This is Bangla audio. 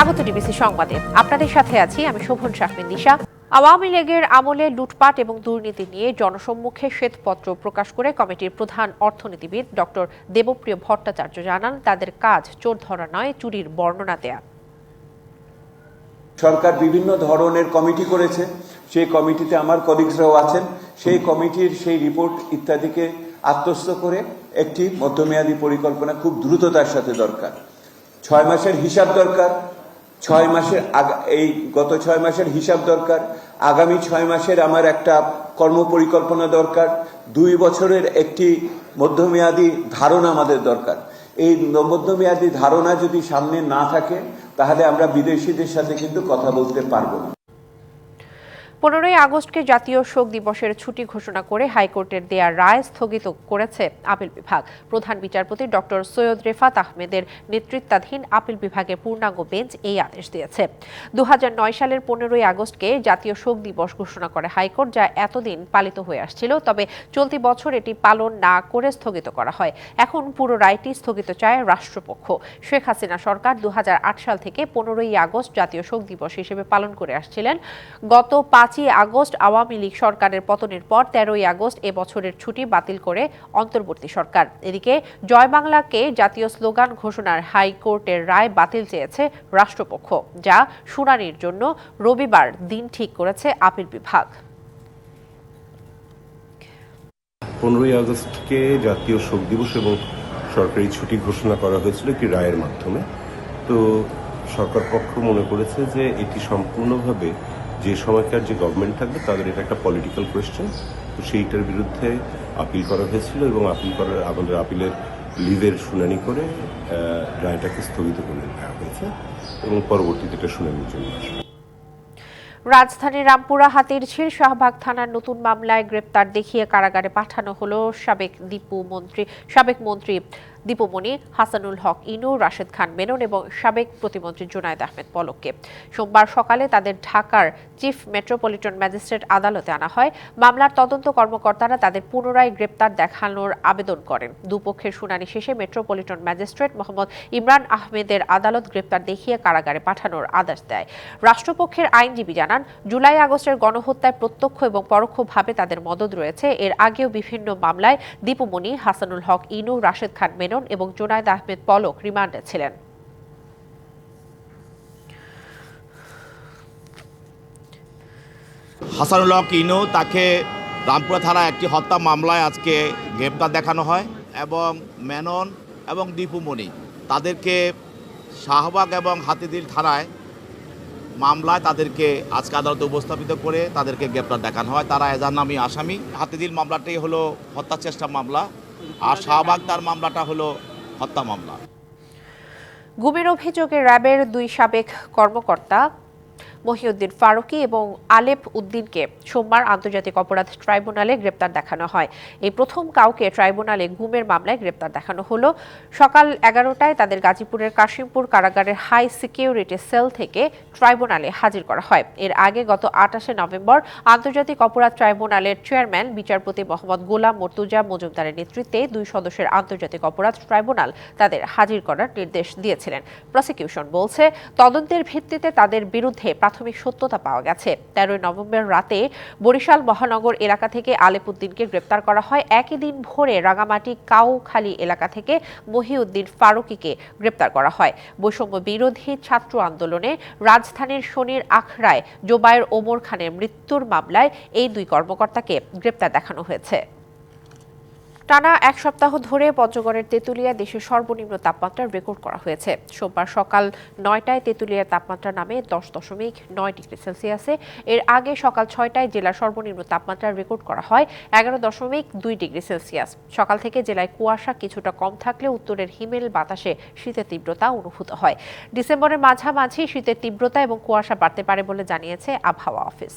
স্বাগত ডিবিসি সংবাদে। আপনাদের সাথে আছি আমি শোভন শাহমিন দিশা আওয়ামী লীগের আমলে লুটপাট এবং দুর্নীতি নিয়ে জনসম্মুখে শ্বেতপত্র প্রকাশ করে কমিটির প্রধান অর্থনীতিবিদ ডক্টর দেবপ্রিয় ভট্টাচার্য জানান, তাদের কাজ চোর ধরা নয়, চুরির বর্ণনা দেয়া। সরকার বিভিন্ন ধরনের কমিটি করেছে। সেই কমিটিতে আমার কলিগসরাও আছেন। সেই কমিটির সেই রিপোর্ট ইত্যাদিকে আত্মস্থ করে একটি মধ্যমেয়াদী পরিকল্পনা খুব দ্রুততার সাথে দরকার। ছয় মাসের হিসাব দরকার। ছয় মাসের এই গত ছয় মাসের হিসাব দরকার। আগামী ছয় মাসের আমার একটা কর্মপরিকল্পনা দরকার। দুই বছরের একটি মধ্যমেয়াদী ধারণা আমাদের দরকার। এই মধ্যমেয়াদী ধারণা যদি সামনে না থাকে, তাহলে আমরা বিদেশিদের সাথে কিন্তু কথা বলতে পারব না। পনেরোই আগস্টকে জাতীয় শোক দিবসের ছুটি ঘোষণা করে হাইকোর্টের দেয়া রায় স্থগিত করেছে আপিল বিভাগ। প্রধান বিচারপতি ডক্টর সৈয়দ রেফাত আহমেদের নেতৃত্বাধীন আপিল বিভাগের পূর্ণাঙ্গ বেঞ্চ এই আদেশ দিয়েছে। দু হাজার নয় সালের পনেরোই আগস্টকে জাতীয় শোক দিবস ঘোষণা করে হাইকোর্ট, যা এতদিন পালিত হয়ে আসছিল, তবে চলতি বছর এটি পালন না করে স্থগিত করা হয়। এখন পুরো রায়টি স্থগিত চায় রাষ্ট্রপক্ষ। শেখ হাসিনা সরকার দু হাজার আট সাল থেকে পনেরোই আগস্ট জাতীয় শোক দিবস হিসেবে পালন করে আসছিলেন। গত পাঁচই আগস্ট আওয়ামী লীগ সরকারের পতনের পর তেরোই আগস্ট এ বছরের ছুটি বাতিল করে অন্তর্বর্তী সরকার। এদিকে জয় বাংলাকে জাতীয় স্লোগান ঘোষণার হাইকোর্টের রায় বাতিল চেয়েছে রাষ্ট্রপক্ষ, যা শুনানির জন্য রবিবার দিন ঠিক করেছে আপিল বিভাগ। পনেরোই আগস্টকে জাতীয় শোক দিবস এবং সরকারি ছুটি ঘোষণা করা হয়েছিল একটি রায়ের মাধ্যমে। তো সরকার পক্ষ মনে করেছে যে এটি সম্পূর্ণভাবে যে সময়কার যে গভর্নমেন্ট থাকবে, তাদের এটা একটা পলিটিক্যাল কোয়েশ্চেন তো সেইটার বিরুদ্ধে আপিল করা হয়েছিল এবং আপিল করার আমাদের আপিলের লিভের শুনানি করে রায়টাকে স্থগিত করে দেওয়া হয়েছে এবং পরবর্তীতে এটা শুনানির জন্য আসবে। রাজধানীর রামপুরা হাতিরঝিল শাহবাগ থানার নতুন মামলায় গ্রেপ্তার দেখিয়ে কারাগারে পাঠানো হলো সাবেক দীপু মন্ত্রী, সাবেক মন্ত্রী দীপুমণি হাসানুল হক ইনু, রাশেদ খান মেনন এবং সাবেক প্রতিমন্ত্রী জুনায়দ আহমেদ পলককে। সোমবার সকালে তাদের ঢাকার চিফ মেট্রোপলিটন ম্যাজিস্ট্রেট আদালতে আনা হয়। মামলার তদন্ত কর্মকর্তারা তাদের পুনরায় গ্রেপ্তার দেখানোর আবেদন করেন। দুপক্ষের শুনানি শেষে মেট্রোপলিটন ম্যাজিস্ট্রেট মোহাম্মদ ইমরান আহমেদের আদালত গ্রেপ্তার দেখিয়ে কারাগারে পাঠানোর আদেশ দেয়। রাষ্ট্রপক্ষের আইনজীবী জানান, জুলাই আগস্টের গণহত্যায় প্রত্যক্ষ এবং পরোক্ষভাবে তাদের মদত রয়েছে। এর আগেও বিভিন্ন মামলায় দীপুমণি হাসানুল হক ইনু, রাশেদ খান মেনন এবং জোনায়দ আহমেদ পলক রিমান্ডে ছিলেন। হাসানুল হক ইনু তাকে রামপুরা থানায় একটি হত্যা মামলায় আজকে গ্রেপ্তার দেখানো হয় এবং মেনন এবং দীপুমণি তাদেরকে শাহবাগ এবং হাতিদিল থানায় মামলায় তাদেরকে আজকে আদালতে উপস্থাপিত করে তাদেরকে গ্রেপ্তার দেখানো হয়। তারা এজার নামী আসামি। হাতিদিল মামলাটি হলো হত্যা চেষ্টা মামলা। আর শাহবাগ তার মামলাটা হলো হত্যা মামলা। গুমের অভিযোগে র্যাবের দুই সাবেক কর্মকর্তা মহিউদ্দিন ফারুকি এবং আলেপ উদ্দিনকে সোমবার আন্তর্জাতিক অপরাধ ট্রাইব্যুনালে গ্রেপ্তার দেখানো হয়। এই প্রথম কাউকে ট্রাইব্যুনালে গুমের মামলায় গ্রেপ্তার দেখানো হলো। সকাল এগারোটায় তাদের গাজীপুরের কাশিমপুর কারাগারের হাই সিকিউরিটি সেল থেকে ট্রাইব্যুনালে হাজির করা হয়। এর আগে গত আটাশে নভেম্বর আন্তর্জাতিক অপরাধ ট্রাইব্যুনালের চেয়ারম্যান, বিচারপতি মোহাম্মদ গোলাম মর্তুজা মজুমদারের নেতৃত্বে দুই সদস্যের আন্তর্জাতিক অপরাধ ট্রাইব্যুনাল তাদের হাজির করার নির্দেশ দিয়েছিলেন। প্রসিকিউশন বলছে, তদন্তের ভিত্তিতে তাদের বিরুদ্ধে প্রাথমিক সত্যতা পাওয়া গেছে। তেরোই নভেম্বর রাতে বরিশাল মহানগর এলাকা থেকে আলেপুদ্দিনকে গ্রেপ্তার করা হয়। একই দিন ভোরে রাঙামাটি কাউখালী এলাকা থেকে মহিউদ্দিন ফারুকিকে গ্রেপ্তার করা হয়। বৈষম্য বিরোধী ছাত্র আন্দোলনে রাজধানীর শনির আখড়ায় জোবায়ের ওমর খানের মৃত্যুর মামলায় এই দুই কর্মকর্তাকে গ্রেপ্তার দেখানো হয়েছে। টানা এক সপ্তাহ ধরে পঞ্চগড়ের তেঁতুলিয়া দেশের সর্বনিম্ন তাপমাত্রা রেকর্ড করা হয়েছে। সোমবার সকাল নয়টায় তেঁতুলিয়ার তাপমাত্রা নামে দশ দশমিক নয় ডিগ্রি সেলসিয়াসে। এর আগে সকাল ছয়টায় জেলার সর্বনিম্ন তাপমাত্রা রেকর্ড করা হয় এগারো দশমিক দুই ডিগ্রি সেলসিয়াস। সকাল থেকে জেলায় কুয়াশা কিছুটা কম থাকলে উত্তরের হিমেল বাতাসে শীতের তীব্রতা অনুভূত হয়। ডিসেম্বরের মাঝামাঝি শীতের তীব্রতা এবং কুয়াশা বাড়তে পারে বলে জানিয়েছে আবহাওয়া অফিস।